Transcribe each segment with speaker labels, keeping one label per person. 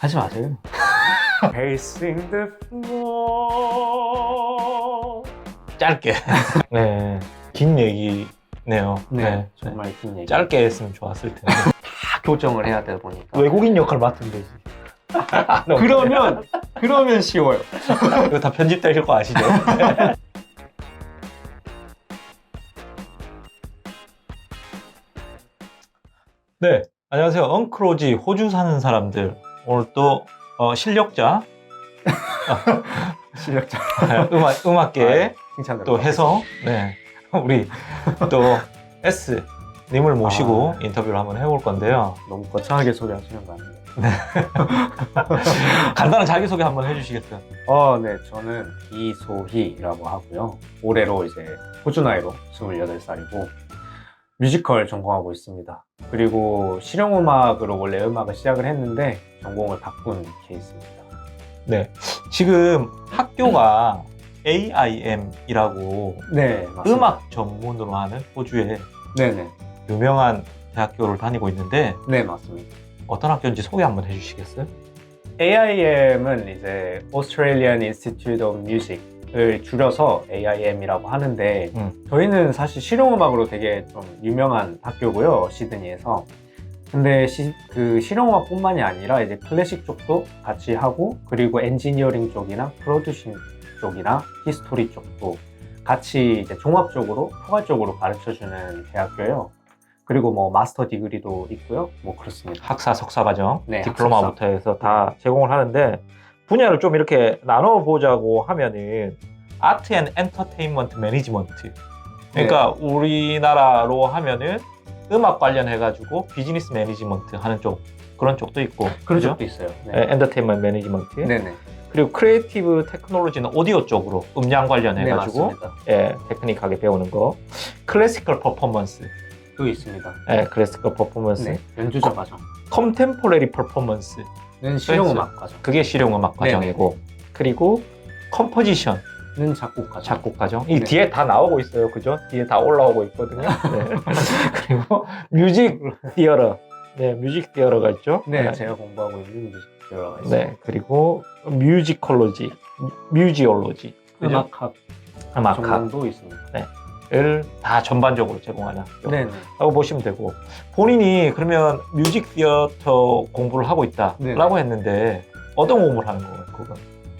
Speaker 1: 하지 마세요.
Speaker 2: Pacing the floor.
Speaker 3: 짧게. 네. 긴 얘기네요.
Speaker 2: 네, 정말 긴 얘기.
Speaker 3: 짧게 했으면 좋았을 텐데.
Speaker 2: 다 교정을 해야 되다 보니까.
Speaker 3: 외국인 역할 맡으면 되지.
Speaker 2: 그러면 그러면 쉬워요.
Speaker 3: 이거 다 편집되실 거 아시죠? 네, 안녕하세요. 엉크로지 호주 사는 사람들. 오늘 또 어, 실력자,
Speaker 2: 실력자.
Speaker 3: 음악, 음악계
Speaker 2: 칭찬
Speaker 3: 또 해서 네, 우리 또 S 님을 모시고 인터뷰를 한번 해볼 건데요.
Speaker 2: 너무 거창하게 소개하시는 거 아니에요?
Speaker 3: 간단한 자기소개 한번 해주시겠어요?
Speaker 2: 어, 네, 저는 이소희라고 하고요. 올해로 이제 호주 나이로 28살이고 뮤지컬 전공하고 있습니다. 그리고 실용음악으로 원래 음악을 시작을 했는데 전공을 바꾼 케이스입니다.
Speaker 3: 네, 지금 학교가 AIM이라고
Speaker 2: 네, 맞습니다.
Speaker 3: 음악 전문으로 하는 호주의
Speaker 2: 네네.
Speaker 3: 유명한 대학교를 다니고 있는데
Speaker 2: 네, 맞습니다.
Speaker 3: 어떤 학교인지 소개 한번 해주시겠어요?
Speaker 2: AIM은 이제 Australian Institute of Music 을 줄여서 AIM이라고 하는데
Speaker 3: 음.
Speaker 2: 저희는 사실 실용음악으로 되게 좀 유명한 학교고요 시드니에서 근데 시- 그 실용음악뿐만이 아니라 이제 클래식 쪽도 같이 하고 그리고 엔지니어링 쪽이나 프로듀싱 쪽이나 히스토리 쪽도 같이 이제 종합적으로 포괄적으로 가르쳐주는 대학교예요. 그리고 뭐 마스터 디그리도 있고요. 뭐 그렇습니다.
Speaker 3: 학사, 석사 과정,
Speaker 2: 네,
Speaker 3: 디플로마부터 해서 다 제공을 하는데 분야를 좀 이렇게 나눠보자고 하면은 아트 앤 엔터테인먼트 매니지먼트 그러니까 우리나라로 하면은 음악 관련해가지고 비즈니스 매니지먼트 하는 쪽 그런 쪽도 있고
Speaker 2: 그런
Speaker 3: 그죠?
Speaker 2: 쪽도 있어요.
Speaker 3: 네, 엔터테인먼트 매니지먼트
Speaker 2: 네네.
Speaker 3: 그리고 크리에이티브 테크놀로지는 오디오 쪽으로 음량
Speaker 2: 네,
Speaker 3: 관련해가지고
Speaker 2: 맞습니다.
Speaker 3: 예, 테크닉하게 배우는 거 클래시컬 퍼포먼스
Speaker 2: 또 있습니다.
Speaker 3: 예, 클래시컬 퍼포먼스
Speaker 2: 네. 연주자 과정.
Speaker 3: 컨템포러리 퍼포먼스
Speaker 2: 는 실용음악 과정.
Speaker 3: 그게 실용음악
Speaker 2: 네네.
Speaker 3: 과정이고 그리고 컴포지션
Speaker 2: 는 작곡 과정.
Speaker 3: 작곡 과정 이
Speaker 2: 네.
Speaker 3: 뒤에 다 나오고 있어요 그죠 뒤에 다 올라오고 있거든요 네. 그리고 뮤직 디어러 네 뮤직 디어러가 있죠
Speaker 2: 네, 제가 공부하고 있는 뮤직 들어가 있어요.
Speaker 3: 네 그리고 뮤지컬로지 뮤지올로지 그죠?
Speaker 2: 음악학
Speaker 3: 음악학
Speaker 2: 전공도 있습니다.
Speaker 3: 을다 전반적으로 제공하는 학교
Speaker 2: 네, 네.
Speaker 3: 라고 보시면 되고 본인이 그러면 뮤직 디어터 공부를 하고 있다라고
Speaker 2: 네.
Speaker 3: 했는데 어떤 공부를 하는 거예요 그건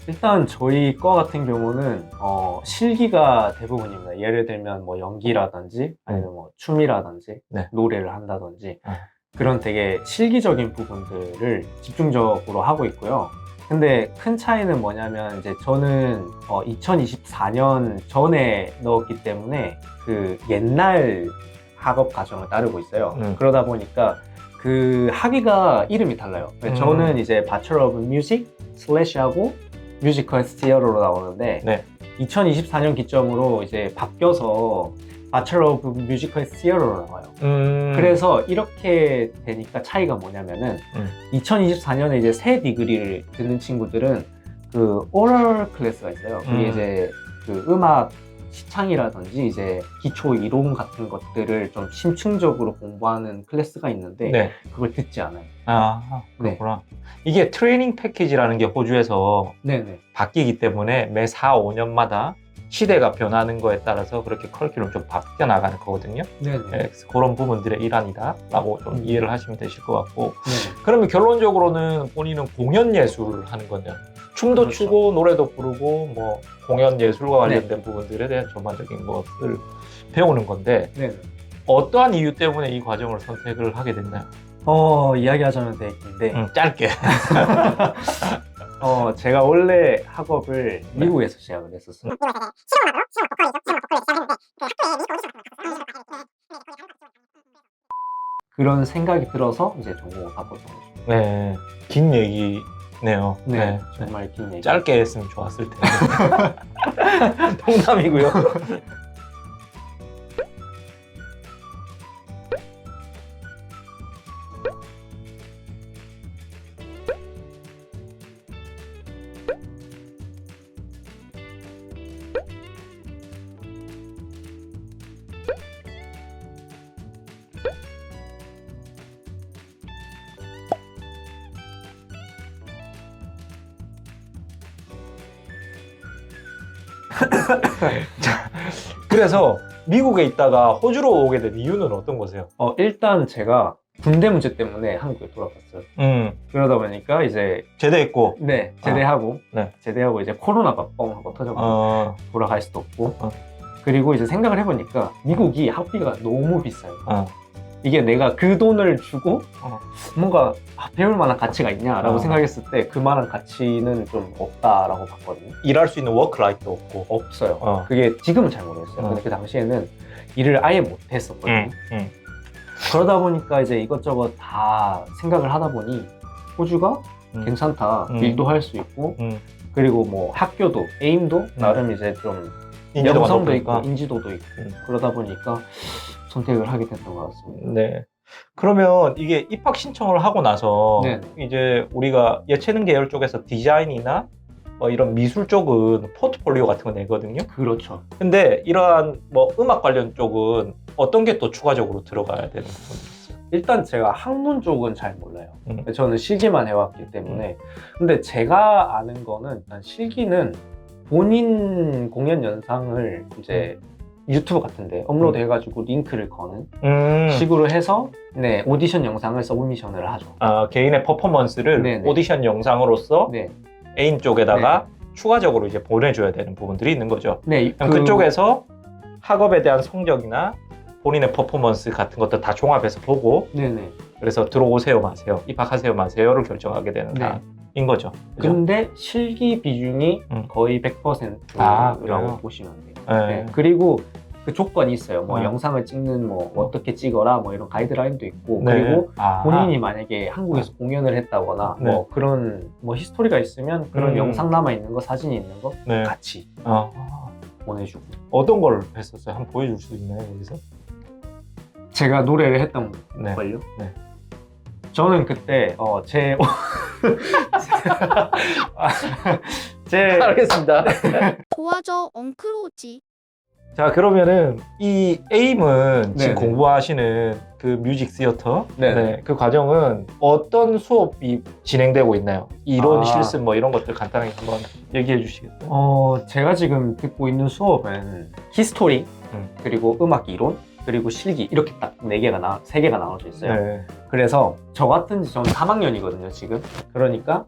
Speaker 2: 일단 저희 과 같은 경우는 어, 실기가 대부분입니다. 예를 들면 뭐 연기라든지 아니면 뭐 춤이라든지
Speaker 3: 네.
Speaker 2: 노래를 한다든지
Speaker 3: 아.
Speaker 2: 그런 되게 실기적인 부분들을 집중적으로 하고 있고요. 근데 큰 차이는 뭐냐면 이제 저는 어, 2024년 전에 넣었기 때문에 그 옛날 학업 과정을 따르고 있어요.
Speaker 3: 음.
Speaker 2: 그러다 보니까 그 학위가 이름이 달라요.
Speaker 3: 음.
Speaker 2: 저는 이제 Bachelor of Music 슬래시 하고 뮤지컬 스티어로 나오는데
Speaker 3: 네.
Speaker 2: 2024년 기점으로 이제 바뀌어서 Bachelor of Musical Theater로 나와요.
Speaker 3: 음.
Speaker 2: 그래서 이렇게 되니까 차이가 뭐냐면은
Speaker 3: 음.
Speaker 2: 2024년에 이제 새 디그리를 듣는 친구들은 그 오럴 클래스가 있어요. 그게
Speaker 3: 음.
Speaker 2: 이제 그 음악 시창이라든지 이제 기초 이론 같은 것들을 좀 심층적으로 공부하는 클래스가 있는데
Speaker 3: 네.
Speaker 2: 그걸 듣지 않아요.
Speaker 3: 아, 그렇구나. 이게 트레이닝 패키지라는 게 호주에서
Speaker 2: 네네.
Speaker 3: 바뀌기 때문에 매 4, 5년마다 시대가 변하는 거에 따라서 그렇게 커리큘럼 좀 바뀌어 나가는 거거든요.
Speaker 2: 네네.
Speaker 3: 네, 그래서 그런 부분들의 일환이다라고 좀
Speaker 2: 음.
Speaker 3: 이해를 하시면 되실 것 같고
Speaker 2: 네네.
Speaker 3: 그러면 결론적으로는 본인은 공연 예술을 하는 거냐 춤도
Speaker 2: 그렇죠.
Speaker 3: 추고 노래도 부르고 뭐 공연 예술과 관련된 부분들에 대한 전반적인 것을 배우는 건데
Speaker 2: 네네.
Speaker 3: 어떠한 이유 때문에 이 과정을 선택을 하게 됐나요?
Speaker 2: 어, 이야기하자면 되게 긴데,
Speaker 3: 음, 짧게.
Speaker 2: 어, 제가 원래 학업을 미국에서 시작을 했었어요. 그런 생각이 들어서 이제 전공을 바꿨던 거죠.
Speaker 3: 네, 긴 얘기네요.
Speaker 2: 네, 정말 긴 얘기.
Speaker 3: 짧게 했으면 좋았을 텐데. 농담이고요. 자, 그래서 미국에 있다가 호주로 오게 된 이유는 어떤 거세요?
Speaker 2: 어, 일단 제가 군대 문제 때문에 한국에 돌아갔어요.
Speaker 3: 음,
Speaker 2: 그러다 보니까 이제
Speaker 3: 제대했고,
Speaker 2: 네 제대하고
Speaker 3: 네.
Speaker 2: 제대하고 이제 코로나가 뻥 하고 터져가지고
Speaker 3: 어,
Speaker 2: 돌아갈 수도 없고
Speaker 3: 어.
Speaker 2: 그리고 이제 생각을 해보니까 미국이 학비가 너무 비싸요.
Speaker 3: 어,
Speaker 2: 이게 내가 그 돈을 주고
Speaker 3: 어.
Speaker 2: 뭔가 아, 배울 만한 가치가 있냐라고
Speaker 3: 어.
Speaker 2: 생각했을 때 그만한 가치는 좀 없다라고 봤거든요.
Speaker 3: 일할 수 있는 워크라이프도 없고.
Speaker 2: 없어요.
Speaker 3: 어.
Speaker 2: 그게 지금은 잘 모르겠어요.
Speaker 3: 어.
Speaker 2: 근데 그 당시에는 일을 아예 못했었거든요.
Speaker 3: 음, 음.
Speaker 2: 그러다 보니까 이제 이것저것 다 생각을 하다 보니 호주가
Speaker 3: 음.
Speaker 2: 괜찮다.
Speaker 3: 음.
Speaker 2: 일도 할 수 있고
Speaker 3: 음.
Speaker 2: 그리고 뭐 학교도 에임도 나름 이제 좀
Speaker 3: 인지도가
Speaker 2: 명성도
Speaker 3: 높으니까.
Speaker 2: 있고 인지도도 있고
Speaker 3: 음.
Speaker 2: 그러다 보니까 선택을 하게 됐던 것 같습니다.
Speaker 3: 네. 그러면 이게 입학 신청을 하고 나서
Speaker 2: 네.
Speaker 3: 이제 우리가 예체능 계열 쪽에서 디자인이나 뭐 이런 미술 쪽은 포트폴리오 같은 거 내거든요.
Speaker 2: 그렇죠.
Speaker 3: 근데 이러한 뭐 음악 관련 쪽은 어떤 게 또 추가적으로 들어가야 되는 부분이 있어요?
Speaker 2: 일단 제가 학문 쪽은 잘 몰라요.
Speaker 3: 음.
Speaker 2: 저는 실기만 해왔기 때문에. 근데 제가 아는 거는 일단 실기는 본인 공연 영상을 이제 유튜브 같은데 업로드 해가지고 링크를 거는
Speaker 3: 음.
Speaker 2: 식으로 해서 네 오디션 영상을 서브미션을 하죠.
Speaker 3: 아, 개인의 퍼포먼스를
Speaker 2: 네네.
Speaker 3: 오디션 영상으로서
Speaker 2: 네,
Speaker 3: 애인 쪽에다가 추가적으로 이제 보내줘야 되는 부분들이 있는 거죠.
Speaker 2: 네
Speaker 3: 그럼 그... 쪽에서 학업에 대한 성적이나 본인의 퍼포먼스 같은 것들 다 종합해서 보고
Speaker 2: 네네.
Speaker 3: 그래서 들어오세요 마세요 입학하세요 마세요를 결정하게 되는
Speaker 2: 네.
Speaker 3: 단인 거죠. 그죠?
Speaker 2: 근데 실기 비중이
Speaker 3: 음.
Speaker 2: 거의 100%라고
Speaker 3: 아, 그래요?
Speaker 2: 보시면 돼요.
Speaker 3: 네.
Speaker 2: 네. 그리고 그 조건이 있어요. 뭐
Speaker 3: 네.
Speaker 2: 영상을 찍는 뭐 어떻게 찍어라 뭐 이런 가이드라인도 있고
Speaker 3: 네.
Speaker 2: 그리고
Speaker 3: 아.
Speaker 2: 본인이 만약에 한국에서 공연을 했다거나
Speaker 3: 네.
Speaker 2: 뭐 그런 뭐 히스토리가 있으면 그런
Speaker 3: 음.
Speaker 2: 영상 남아 있는 거 사진이 있는 거
Speaker 3: 네.
Speaker 2: 같이
Speaker 3: 어.
Speaker 2: 보내주고
Speaker 3: 어떤 걸 했었어요? 한번 보여줄 수 있나요 여기서?
Speaker 2: 제가 노래를 했던
Speaker 3: 네.
Speaker 2: 걸요.
Speaker 3: 네.
Speaker 2: 저는 그때 어 제 제
Speaker 3: 알겠습니다.
Speaker 1: 도와줘 엉클오지
Speaker 3: 자 그러면은 이 에임은 지금
Speaker 2: 네네.
Speaker 3: 공부하시는 그 뮤직 시어터
Speaker 2: 네 네.
Speaker 3: 네, 그 과정은 어떤 수업이 진행되고 있나요? 이론
Speaker 2: 아.
Speaker 3: 실습 뭐 이런 것들 간단하게 한번 얘기해 주시겠어요?
Speaker 2: 어, 제가 지금 듣고 있는 수업은 히스토리,
Speaker 3: 음.
Speaker 2: 그리고 음악 이론, 그리고 실기 이렇게 딱 네 개가 나, 세 개가 나눠져 있어요.
Speaker 3: 네.
Speaker 2: 그래서 저 같은 저는 3학년이거든요, 지금. 그러니까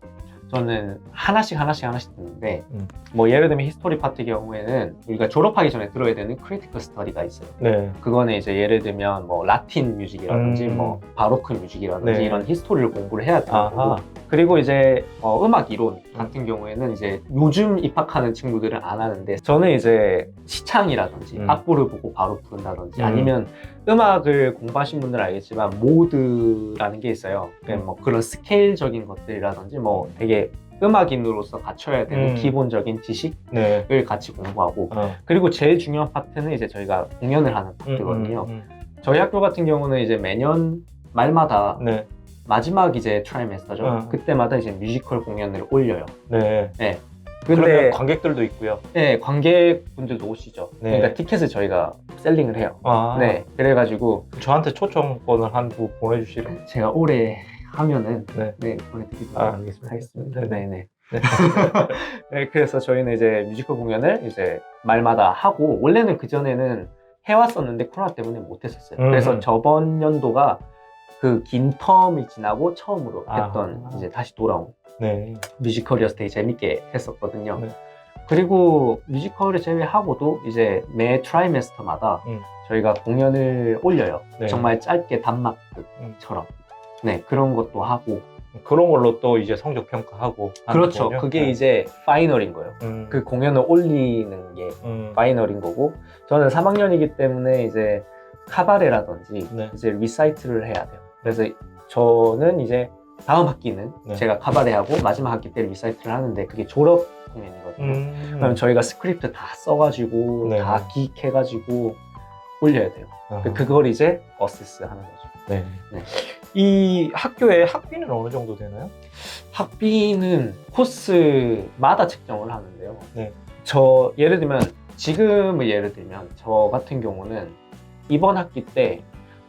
Speaker 2: 저는 하나씩 하나씩 하나씩 듣는데
Speaker 3: 음.
Speaker 2: 뭐 예를 들면 히스토리 파트 경우에는 우리가 졸업하기 전에 들어야 되는 크리티컬 스터디가 있어요.
Speaker 3: 네.
Speaker 2: 그거는 이제 예를 들면 뭐 라틴 뮤직이라든지
Speaker 3: 음.
Speaker 2: 뭐 바로크 뮤직이라든지
Speaker 3: 네.
Speaker 2: 이런 히스토리를 공부를 해야
Speaker 3: 아하.
Speaker 2: 거고 그리고 이제 어, 음악 이론 같은 경우에는 이제 요즘 입학하는 친구들은 안 하는데 저는 이제 시창이라든지
Speaker 3: 음.
Speaker 2: 악보를 보고 바로 부른다든지
Speaker 3: 음.
Speaker 2: 아니면 음악을 공부하신 분들은 알겠지만 모드라는 게 있어요. 그러니까
Speaker 3: 음.
Speaker 2: 뭐 그런 스케일적인 것들이라든지 뭐 되게 음악인으로서 갖춰야 되는
Speaker 3: 음.
Speaker 2: 기본적인 지식을
Speaker 3: 네.
Speaker 2: 같이 공부하고
Speaker 3: 어.
Speaker 2: 그리고 제일 중요한 파트는 이제 저희가 공연을 하는 파트거든요.
Speaker 3: 음,
Speaker 2: 저희 학교 같은 경우는 이제 매년 말마다
Speaker 3: 음. 네.
Speaker 2: 마지막 이제 트라이메스터죠.
Speaker 3: 어.
Speaker 2: 그때마다 이제 뮤지컬 공연을 올려요.
Speaker 3: 네.
Speaker 2: 근데
Speaker 3: 그러면 관객들도 있고요.
Speaker 2: 네, 관객분들도 오시죠.
Speaker 3: 네.
Speaker 2: 그러니까 티켓을 저희가 셀링을 해요.
Speaker 3: 아.
Speaker 2: 네, 그래가지고
Speaker 3: 저한테 초청권을 한 부 보내주시면.
Speaker 2: 제가 올해 하면은
Speaker 3: 네.
Speaker 2: 네, 보내드리도록
Speaker 3: 아, 알겠습니다.
Speaker 2: 하겠습니다.
Speaker 3: 네.
Speaker 2: 네, 네.
Speaker 3: 네.
Speaker 2: 네, 그래서 저희는 이제 뮤지컬 공연을 이제 말마다 하고 원래는 그 전에는 해왔었는데 코로나 때문에 못했었어요.
Speaker 3: 음.
Speaker 2: 그래서 저번 연도가 그 긴 텀이 지나고 처음으로
Speaker 3: 아.
Speaker 2: 했던 이제 다시 돌아온
Speaker 3: 네.
Speaker 2: 뮤지컬이어서 되게 재밌게 했었거든요.
Speaker 3: 네.
Speaker 2: 그리고 뮤지컬을 제외하고도 이제 매 트라이메스터마다
Speaker 3: 음.
Speaker 2: 저희가 공연을 올려요.
Speaker 3: 네.
Speaker 2: 정말 짧게 단막극처럼.
Speaker 3: 음.
Speaker 2: 네, 그런 것도 하고.
Speaker 3: 그런 걸로 또 이제 성적 평가하고.
Speaker 2: 그렇죠.
Speaker 3: 거군요.
Speaker 2: 그게
Speaker 3: 네.
Speaker 2: 이제 파이널인 거예요.
Speaker 3: 음.
Speaker 2: 그 공연을 올리는 게
Speaker 3: 음.
Speaker 2: 파이널인 거고 저는 3학년이기 때문에 이제 카바레라든지
Speaker 3: 네.
Speaker 2: 이제 리사이트를 해야 돼요. 그래서 저는 이제 다음 학기는
Speaker 3: 네.
Speaker 2: 제가 카바레하고 마지막 학기 때 리사이트를 하는데 그게 졸업 공연이거든요.
Speaker 3: 음.
Speaker 2: 그럼 저희가 스크립트 다 써가지고
Speaker 3: 네.
Speaker 2: 다 기획해가지고 올려야 돼요. 그- 그걸 이제 어시스 하는 거죠.
Speaker 3: 네.
Speaker 2: 네.
Speaker 3: 이 학교의 학비는 어느 정도 되나요?
Speaker 2: 학비는 코스마다 책정을 하는데요.
Speaker 3: 네.
Speaker 2: 저 예를 들면 지금을 예를 들면 저 같은 경우는 이번 학기 때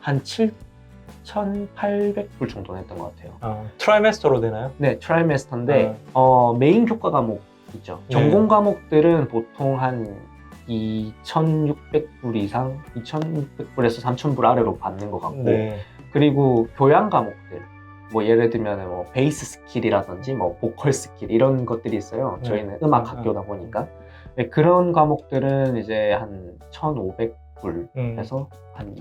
Speaker 2: 한 7,800불 정도 냈던 것 같아요.
Speaker 3: 아, 트라이메스터로 되나요?
Speaker 2: 네, 트라이메스터인데
Speaker 3: 네.
Speaker 2: 어, 메인 교과 과목 있죠.
Speaker 3: 네.
Speaker 2: 전공 과목들은 보통 한 2,600불 이상, 2,600불에서 3,000불 아래로 받는 것 같고,
Speaker 3: 네.
Speaker 2: 그리고 교양 과목들, 뭐 예를 들면 뭐 베이스 스킬이라든지 뭐 보컬 스킬 이런 것들이 있어요.
Speaker 3: 네.
Speaker 2: 저희는 음악 학교다 보니까 네, 그런 과목들은 이제 한 1,500 불에서
Speaker 3: 음.
Speaker 2: 한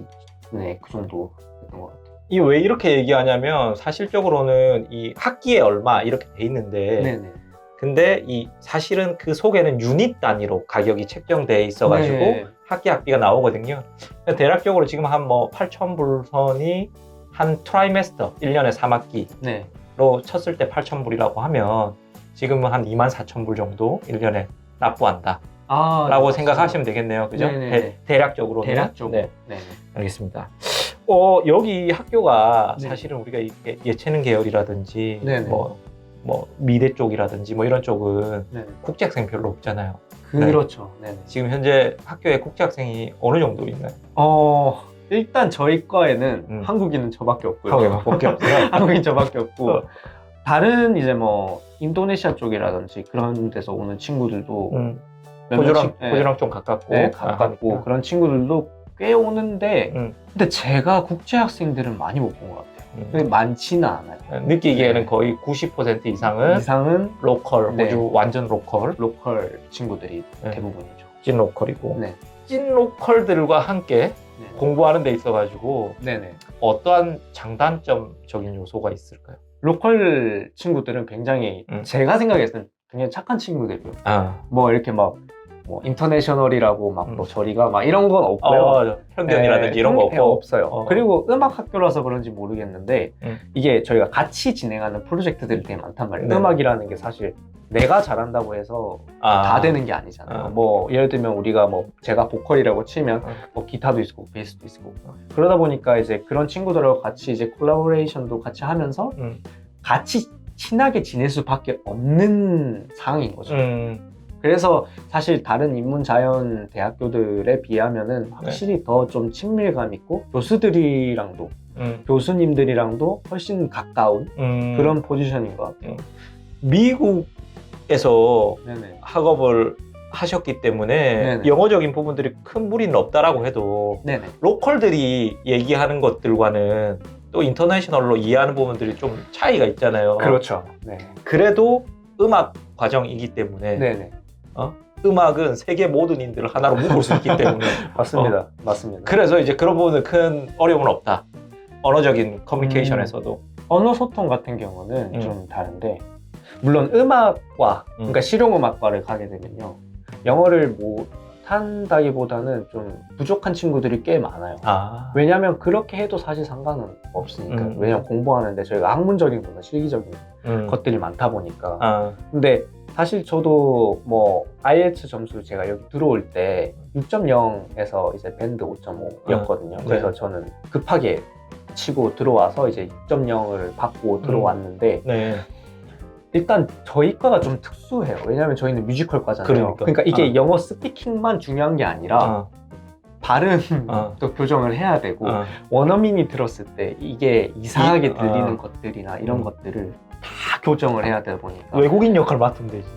Speaker 2: 네, 그 정도 됐던 것 같아요.
Speaker 3: 이 왜 이렇게 얘기하냐면 사실적으로는 이 학기에 얼마 이렇게 돼 있는데
Speaker 2: 네네.
Speaker 3: 근데 이 사실은 그 속에는 유닛 단위로 가격이 책정돼 있어가지고
Speaker 2: 네.
Speaker 3: 학기 학비가 나오거든요. 그러니까 대략적으로 지금 한 뭐 8,000불 선이 한 트라이메스터 1년에 3학기로
Speaker 2: 네.
Speaker 3: 쳤을 때 8,000불이라고 하면 지금은 한 24,000불 정도 1년에 납부한다.
Speaker 2: 아,
Speaker 3: 라고
Speaker 2: 네,
Speaker 3: 생각하시면 되겠네요. 그죠?
Speaker 2: 네네.
Speaker 3: 대, 략적으로
Speaker 2: 대략적으로.
Speaker 3: 네,
Speaker 2: 네.
Speaker 3: 알겠습니다. 어, 여기 학교가
Speaker 2: 네.
Speaker 3: 사실은 우리가 이게 예체능 계열이라든지
Speaker 2: 네네.
Speaker 3: 뭐, 뭐 미대 쪽이라든지 뭐 이런 쪽은
Speaker 2: 네.
Speaker 3: 국제학생 별로 없잖아요.
Speaker 2: 그렇죠. 네.
Speaker 3: 지금 현재 학교에 국제학생이 어느 정도 있나요?
Speaker 2: 어, 일단 저희 과에는
Speaker 3: 음.
Speaker 2: 한국인은 저밖에 없고요.
Speaker 3: 한국에밖에 없어요.
Speaker 2: 한국인 저밖에 없고
Speaker 3: 어.
Speaker 2: 다른 이제 뭐 인도네시아 쪽이라든지 그런 데서 오는 친구들도
Speaker 3: 음, 호주랑
Speaker 2: 친- 네,
Speaker 3: 호주랑 좀 가깝고
Speaker 2: 네,
Speaker 3: 아,
Speaker 2: 가깝고
Speaker 3: 하니까.
Speaker 2: 그런 친구들도 꽤 오는데
Speaker 3: 음.
Speaker 2: 근데 제가 국제 학생들은 많이 못 본 것 같아요.
Speaker 3: 음.
Speaker 2: 근데 많지는 않아요.
Speaker 3: 느끼기에는
Speaker 2: 네.
Speaker 3: 거의 90% 이상은
Speaker 2: 이상은
Speaker 3: 로컬,
Speaker 2: 네.
Speaker 3: 호주 완전 로컬,
Speaker 2: 로컬 친구들이
Speaker 3: 네.
Speaker 2: 대부분이죠.
Speaker 3: 찐 로컬이고
Speaker 2: 네.
Speaker 3: 찐 로컬들과 함께
Speaker 2: 네.
Speaker 3: 공부하는 데 있어가지고
Speaker 2: 네네.
Speaker 3: 어떠한 장단점적인 요소가 있을까요?
Speaker 2: 로컬 친구들은 굉장히
Speaker 3: 음.
Speaker 2: 제가 생각했을 때 굉장히 착한 친구들이요.
Speaker 3: 아,
Speaker 2: 뭐 이렇게 막 뭐 인터내셔널이라고 막
Speaker 3: 음.
Speaker 2: 뭐 저리가 막 이런 건 없고요.
Speaker 3: 어, 편견이라든지
Speaker 2: 네,
Speaker 3: 이런 거
Speaker 2: 네,
Speaker 3: 없고
Speaker 2: 없어요.
Speaker 3: 어.
Speaker 2: 그리고 음악 학교라서 그런지 모르겠는데
Speaker 3: 음.
Speaker 2: 이게 저희가 같이 진행하는 프로젝트들이 되게 많단 말이에요.
Speaker 3: 네.
Speaker 2: 음악이라는 게 사실 내가 잘한다고 해서
Speaker 3: 아,
Speaker 2: 다 되는 게 아니잖아요.
Speaker 3: 아.
Speaker 2: 뭐 예를 들면 우리가 뭐 제가 보컬이라고 치면
Speaker 3: 아.
Speaker 2: 뭐 기타도 있고 베이스도 있고 그러다 보니까 이제 그런 친구들하고 같이 이제 콜라보레이션도 같이 하면서
Speaker 3: 음.
Speaker 2: 같이 친하게 지낼 수밖에 없는 상황인 거죠.
Speaker 3: 음,
Speaker 2: 그래서 사실 다른 인문 자연 대학교들에 비하면은
Speaker 3: 네.
Speaker 2: 확실히 더좀 친밀감 있고 교수들이랑도
Speaker 3: 음,
Speaker 2: 교수님들이랑도 훨씬 가까운
Speaker 3: 음.
Speaker 2: 그런 포지션인 것 같아요.
Speaker 3: 미국에서
Speaker 2: 네네.
Speaker 3: 학업을 하셨기 때문에
Speaker 2: 네네.
Speaker 3: 영어적인 부분들이 큰 무리는 없다라고 해도
Speaker 2: 네네.
Speaker 3: 로컬들이 얘기하는 것들과는 또 인터내셔널로 이해하는 부분들이 좀 차이가 있잖아요.
Speaker 2: 그렇죠. 네.
Speaker 3: 그래도 음악 과정이기 때문에
Speaker 2: 네네.
Speaker 3: 음악은 세계 모든 인들을 하나로 묶을 수 있기 때문에
Speaker 2: 맞습니다. 맞습니다.
Speaker 3: 그래서 이제 그런 부분은 큰 어려움은 없다. 언어적인 커뮤니케이션에서도.
Speaker 2: 언어 소통 같은 경우는
Speaker 3: 음.
Speaker 2: 좀 다른데 물론 음악과 그러니까 실용 음악과를 가게 되면요 영어를 못한다기보다는 좀 부족한 친구들이 꽤 많아요.
Speaker 3: 아,
Speaker 2: 왜냐하면 그렇게 해도 사실 상관은 없으니까
Speaker 3: 음.
Speaker 2: 왜냐면 공부하는데 저희가 학문적인 거나 실기적인
Speaker 3: 음.
Speaker 2: 것들이 많다 보니까
Speaker 3: 아,
Speaker 2: 근데 사실 저도 뭐 IELTS 점수 제가 여기 들어올 때 6.0에서 이제 밴드 5.5였거든요.
Speaker 3: 네.
Speaker 2: 그래서 저는 급하게 치고 들어와서 이제 6.0을 받고 들어왔는데
Speaker 3: 네.
Speaker 2: 일단 저희 과가 좀 특수해요. 왜냐하면 저희는 뮤지컬 과잖아요.
Speaker 3: 그러니까.
Speaker 2: 이게
Speaker 3: 아.
Speaker 2: 영어 스피킹만 중요한 게 아니라
Speaker 3: 아,
Speaker 2: 발음도
Speaker 3: 아.
Speaker 2: 교정을 해야 되고
Speaker 3: 아.
Speaker 2: 원어민이 들었을 때 이게 이상하게
Speaker 3: 이-
Speaker 2: 들리는
Speaker 3: 아.
Speaker 2: 것들이나 이런
Speaker 3: 음.
Speaker 2: 것들을 다 교정을 해야 되다 보니까
Speaker 3: 외국인 역할 맡으면 되지.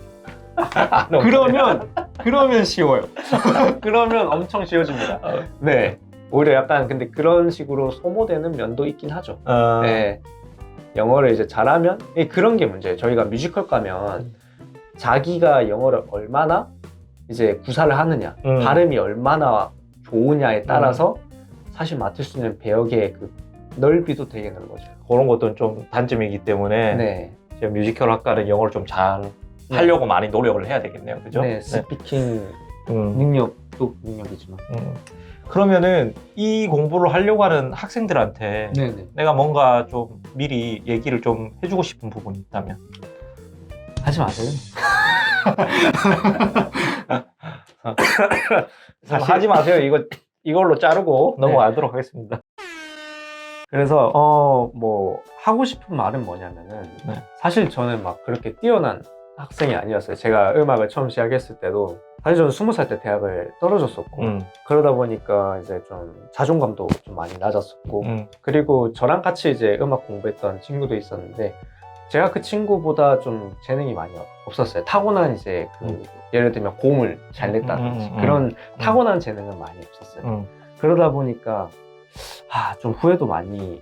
Speaker 2: 그러면 그러면 쉬워요. 그러면 엄청 쉬워집니다.
Speaker 3: 어.
Speaker 2: 네. 오히려 약간 근데 그런 식으로 소모되는 면도 있긴 하죠.
Speaker 3: 아,
Speaker 2: 네. 영어를 이제 잘하면 예, 그런 게 문제예요. 저희가 뮤지컬 가면 자기가 영어를 얼마나 이제 구사를 하느냐,
Speaker 3: 음.
Speaker 2: 발음이 얼마나 좋으냐에 따라서 사실 맡을 수 있는 배역의 그 넓이도 되게 넓어져요.
Speaker 3: 그런 것도 좀 단점이기 때문에
Speaker 2: 네.
Speaker 3: 지금 뮤지컬 학과는 영어를 좀 잘 하려고 많이 노력을 해야 되겠네요. 그죠?
Speaker 2: 네, 스피킹
Speaker 3: 음,
Speaker 2: 능력도 능력이지만.
Speaker 3: 음. 그러면은 이 공부를 하려고 하는 학생들한테
Speaker 2: 네네.
Speaker 3: 내가 뭔가 좀 미리 얘기를 좀 해주고 싶은 부분이 있다면
Speaker 2: 하지 마세요. 사실-
Speaker 3: 하지 마세요. 이거 이걸로 자르고
Speaker 2: 네.
Speaker 3: 넘어가도록 하겠습니다.
Speaker 2: 그래서 어 뭐 하고 싶은 말은 뭐냐면은
Speaker 3: 네.
Speaker 2: 사실 저는 막 그렇게 뛰어난 학생이 아니었어요. 제가 음악을 처음 시작했을 때도 사실 저는 스무 살 때 대학을 떨어졌었고
Speaker 3: 음,
Speaker 2: 그러다 보니까 이제 좀 자존감도 좀 많이 낮았었고
Speaker 3: 음,
Speaker 2: 그리고 저랑 같이 이제 음악 공부했던 친구도 있었는데 제가 그 친구보다 좀 재능이 많이 없었어요. 타고난 이제 그
Speaker 3: 음.
Speaker 2: 예를 들면 공을 잘 냈다든지
Speaker 3: 음, 음, 음.
Speaker 2: 그런 타고난 재능은 많이 없었어요.
Speaker 3: 음.
Speaker 2: 그러다 보니까 아, 좀 후회도 많이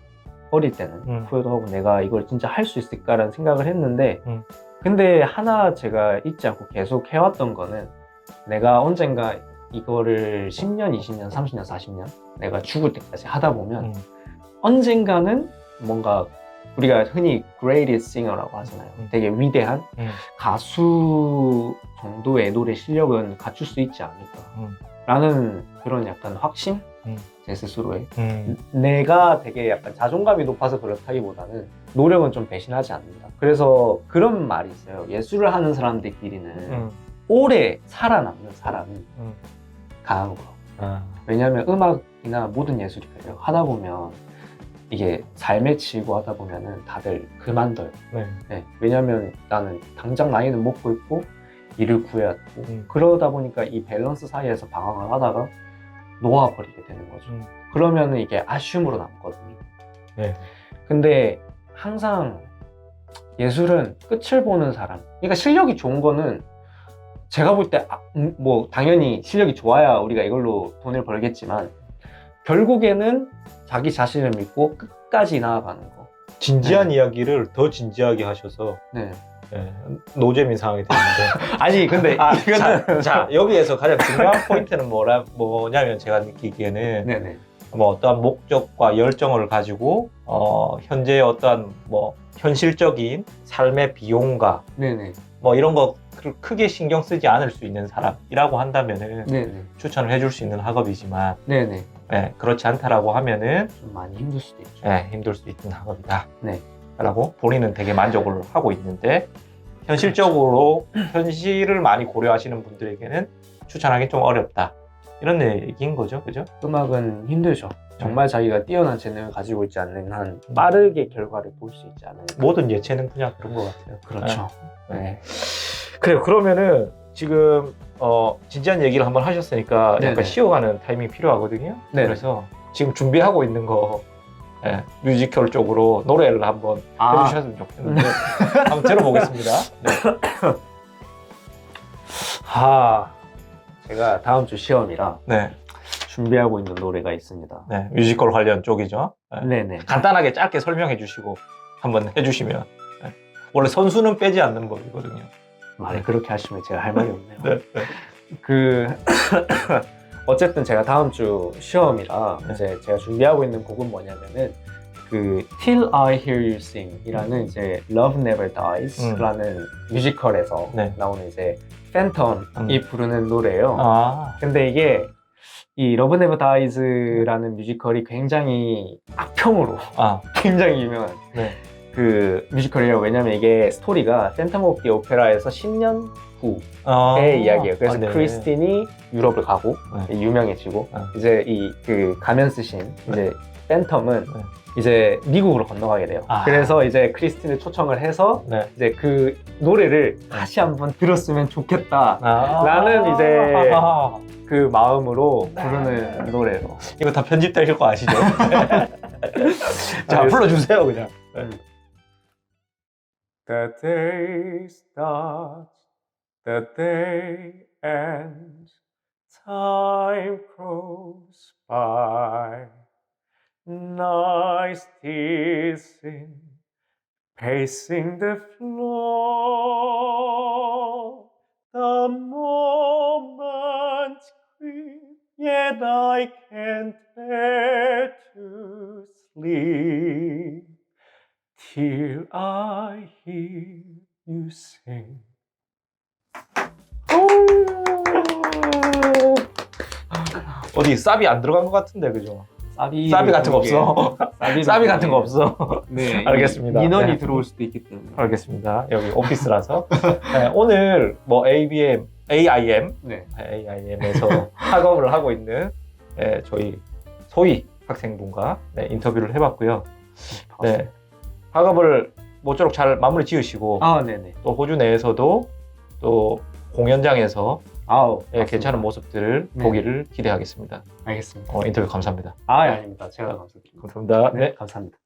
Speaker 2: 어릴 때는
Speaker 3: 음.
Speaker 2: 후회도 하고 내가 이걸 진짜 할 수 있을까라는 생각을 했는데
Speaker 3: 음.
Speaker 2: 근데 하나 제가 잊지 않고 계속 해왔던 거는 내가 언젠가 이거를 10년, 20년, 30년, 40년 내가 죽을 때까지 하다 보면
Speaker 3: 음.
Speaker 2: 언젠가는 뭔가 우리가 흔히 greatest singer라고 하잖아요.
Speaker 3: 음.
Speaker 2: 되게 위대한
Speaker 3: 음.
Speaker 2: 가수 정도의 노래 실력은 갖출 수 있지 않을까.
Speaker 3: 음.
Speaker 2: 라는 그런 약간 확신?
Speaker 3: 음.
Speaker 2: 제 스스로의.
Speaker 3: 음.
Speaker 2: 내가 되게 약간 자존감이 높아서 그렇다기보다는 노력은 좀 배신하지 않는다. 그래서 그런 말이 있어요. 예술을 하는 사람들끼리는
Speaker 3: 음.
Speaker 2: 오래 살아남는 사람이
Speaker 3: 음.
Speaker 2: 강한 거.
Speaker 3: 아.
Speaker 2: 왜냐하면 음악이나 모든 예술이 그래요. 하다 보면 이게 삶에 치이고 하다 보면은 다들 그만둬요.
Speaker 3: 네.
Speaker 2: 네, 왜냐하면 나는 당장 나이는 먹고 있고 일을 구해야 되고
Speaker 3: 음.
Speaker 2: 그러다 보니까 이 밸런스 사이에서 방황을 하다가 놓아버리게 되는 거죠.
Speaker 3: 음.
Speaker 2: 그러면은 이게 아쉬움으로 남거든요.
Speaker 3: 네.
Speaker 2: 근데 항상 예술은 끝을 보는 사람. 그러니까 실력이 좋은 거는 제가 볼 때뭐 당연히 실력이 좋아야 우리가 이걸로 돈을 벌겠지만 결국에는 자기 자신을 믿고 끝까지 나아가는 거.
Speaker 3: 진지한 이야기를 더 진지하게 하셔서
Speaker 2: 네.
Speaker 3: 예, 노잼인 상황이 되는데
Speaker 2: 아니 근데
Speaker 3: 아,
Speaker 2: 이거는
Speaker 3: 자, 자, 여기에서 가장 중요한 포인트는 뭐라 뭐냐면 제가 느끼기에는
Speaker 2: 네네.
Speaker 3: 뭐 어떠한 목적과 열정을 가지고 어, 현재 어떠한 뭐 현실적인 삶의 비용과
Speaker 2: 네네.
Speaker 3: 뭐 이런 거 크- 크게 신경 쓰지 않을 수 있는 사람이라고 한다면은
Speaker 2: 네네.
Speaker 3: 추천을 해줄 수 있는 학업이지만
Speaker 2: 네네.
Speaker 3: 예, 그렇지 않다라고 하면은
Speaker 2: 좀 많이 힘들 수도 있죠.
Speaker 3: 예, 힘들 수 있는 학업이다.
Speaker 2: 네.
Speaker 3: 라고 본인은 되게 만족을 하고 있는데 현실적으로 현실을 많이 고려하시는 분들에게는 추천하기 좀 어렵다. 이런 얘기인 거죠. 그죠?
Speaker 2: 음악은 힘들죠.
Speaker 3: 네.
Speaker 2: 정말 자기가 뛰어난 재능을 가지고 있지 않는 한 빠르게 결과를 볼 수 있지 않을까.
Speaker 3: 모든 예체능 분야 그런 것 같아요.
Speaker 2: 그렇죠.
Speaker 3: 네. 네. 그래요. 그러면은 지금 어, 진지한 얘기를 한번 하셨으니까
Speaker 2: 네네.
Speaker 3: 약간 쉬어가는 타이밍이 필요하거든요.
Speaker 2: 네.
Speaker 3: 그래서 지금 준비하고 있는 거 예, 뮤지컬 쪽으로 노래를 한번
Speaker 2: 아.
Speaker 3: 해주셨으면 좋겠는데 한번 들어보겠습니다. 네.
Speaker 2: 하, 제가 다음 주 시험이라
Speaker 3: 네,
Speaker 2: 준비하고 있는 노래가 있습니다.
Speaker 3: 네, 뮤지컬 관련 쪽이죠. 네.
Speaker 2: 네네.
Speaker 3: 간단하게 짧게 설명해 주시고 한번 해주시면 네. 원래 선수는 빼지 않는 법이거든요.
Speaker 2: 말을 그렇게 하시면 제가 할 말이 없네요.
Speaker 3: 네, 네.
Speaker 2: 그 어쨌든 제가 다음 주 시험이라
Speaker 3: 네.
Speaker 2: 이제 제가 준비하고 있는 곡은 뭐냐면은 그 Till I Hear You Sing이라는 이제 Love Never Dies라는 뮤지컬에서
Speaker 3: 네.
Speaker 2: 나오는 이제 팬텀이
Speaker 3: 음.
Speaker 2: 부르는 노래예요.
Speaker 3: 아,
Speaker 2: 근데 이게 이 Love Never Dies라는 뮤지컬이 굉장히 악평으로
Speaker 3: 아,
Speaker 2: 굉장히 유명한
Speaker 3: 네.
Speaker 2: 그 뮤지컬이에요. 왜냐면 이게 스토리가 오브 디 오페라에서 10년 후의
Speaker 3: 아,
Speaker 2: 이야기예요. 그래서
Speaker 3: 아, 네.
Speaker 2: 크리스틴이 유럽을 가고
Speaker 3: 네.
Speaker 2: 유명해지고
Speaker 3: 네.
Speaker 2: 이제 이 그 가면 쓰신 이제 팬텀은
Speaker 3: 네.
Speaker 2: 이제 미국으로 건너가게 돼요.
Speaker 3: 아.
Speaker 2: 그래서 이제 크리스틴을 초청을 해서
Speaker 3: 네.
Speaker 2: 이제 그 노래를 다시 한번 들었으면 좋겠다.
Speaker 3: 아,
Speaker 2: 이제
Speaker 3: 아,
Speaker 2: 그 마음으로
Speaker 3: 네.
Speaker 2: 부르는 노래로.
Speaker 3: 이거 다 편집되실 거 아시죠? 자. 불러주세요, 그냥.
Speaker 2: The day starts, the day ends, time goes by. Night is in, pacing the floor. The moments creep, yet I can't bear to sleep till I hear you sing.
Speaker 3: 어디 쌉이 안 들어간 것 같은데, 그죠?
Speaker 2: 사비
Speaker 3: 쌉이 같은 거 없어. 쌉이 같은 거 없어.
Speaker 2: 네,
Speaker 3: 알겠습니다.
Speaker 2: 민원이
Speaker 3: 네.
Speaker 2: 들어올 수도 있기 때문에.
Speaker 3: 알겠습니다. 여기 오피스라서. 네, 오늘 뭐 ABM, AIM,
Speaker 2: 네.
Speaker 3: AIM에서 학업을 하고 있는 네, 저희 소희 학생분과 네, 인터뷰를 해봤고요. 네, 학업을 모쪼록 잘 마무리 지으시고
Speaker 2: 아, 네네.
Speaker 3: 또 호주 내에서도 또 공연장에서
Speaker 2: 아우,
Speaker 3: 예, 괜찮은 모습들을
Speaker 2: 네.
Speaker 3: 보기를 기대하겠습니다.
Speaker 2: 알겠습니다.
Speaker 3: 어, 인터뷰 감사합니다.
Speaker 2: 아, 아닙니다. 제가 감사드립니다.
Speaker 3: 감사합니다.
Speaker 2: 네, 감사합니다.